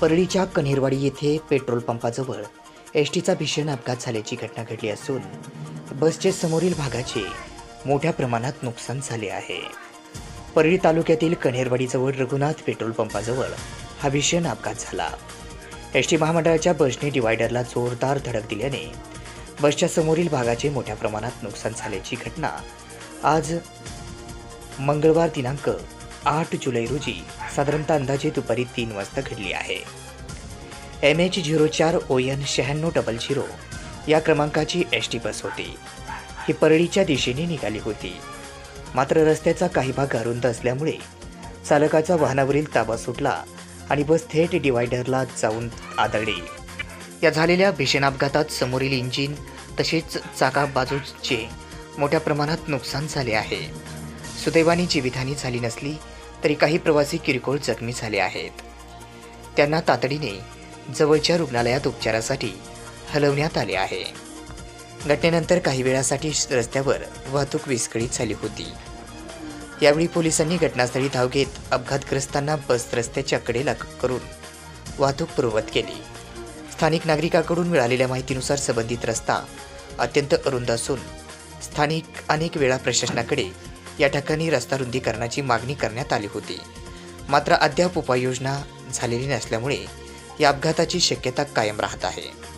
परळीच्या कन्हेरवाडी येथे petrol पंपाजवळ S टीचा भीषण अपघात झाल्याची घटना घडली असून बसचे समोरील भागाचे मोठ्या प्रमाणात नुकसान झाले आहे. परळी तालुक्यातील कन्हेरवाडीजवळ रघुनाथ पेट्रोल पंपाजवळ हा भीषण अपघात झाला. एस टी महामंडळाच्या बसने डिवायडरला जोरदार धडक दिल्याने बसच्या समोरील भागाचे मोठ्या प्रमाणात नुकसान झाल्याची घटना आज मंगळवार दिनांक आठ जुलै रोजी साधारणतः अंदाजे दुपारी तीन वाजता घडली आहे. एम एच झिरो चार ओ एन शहाण्णव डबल झिरो या क्रमांकाची एस टी बस होती. ही परळीच्या दिशेने निघाली होती. मात्र रस्त्याचा काही भाग अरुंद असल्यामुळे चालकाचा वाहनावरील ताबा सुटला आणि बस थेट डिवायडरला जाऊन आदळली. या झालेल्या भीषण अपघातात समोरील इंजिन तसेच चाका बाजूचे मोठ्या प्रमाणात नुकसान झाले आहे. सुदैवाने जीवितहानी झाली नसली तरी काही प्रवासी किरकोळ जखमी झाले आहेत. त्यांना तातडीने जवळच्या रुग्णालयात उपचारासाठी हलवण्यात आले आहे. घटनेनंतर काही वेळासाठी रस्त्यावर वाहतूक विस्कळीत झाली होती. यावेळी पोलिसांनी घटनास्थळी धाव घेत अपघातग्रस्तांना बस रस्त्याच्या कडेला करून वाहतूक पूर्ववत केली. स्थानिक नागरिकाकडून मिळालेल्या माहितीनुसार संबंधित रस्ता अत्यंत अरुंद असून स्थानिक अनेक वेळा प्रशासनाकडे या ठिकाणी रस्ता रुंदीकरणाची मागणी करण्यात आली होती. मात्र अद्याप उपाययोजना झालेली नसल्यामुळे या अपघाताची शक्यता कायम राहत आहे.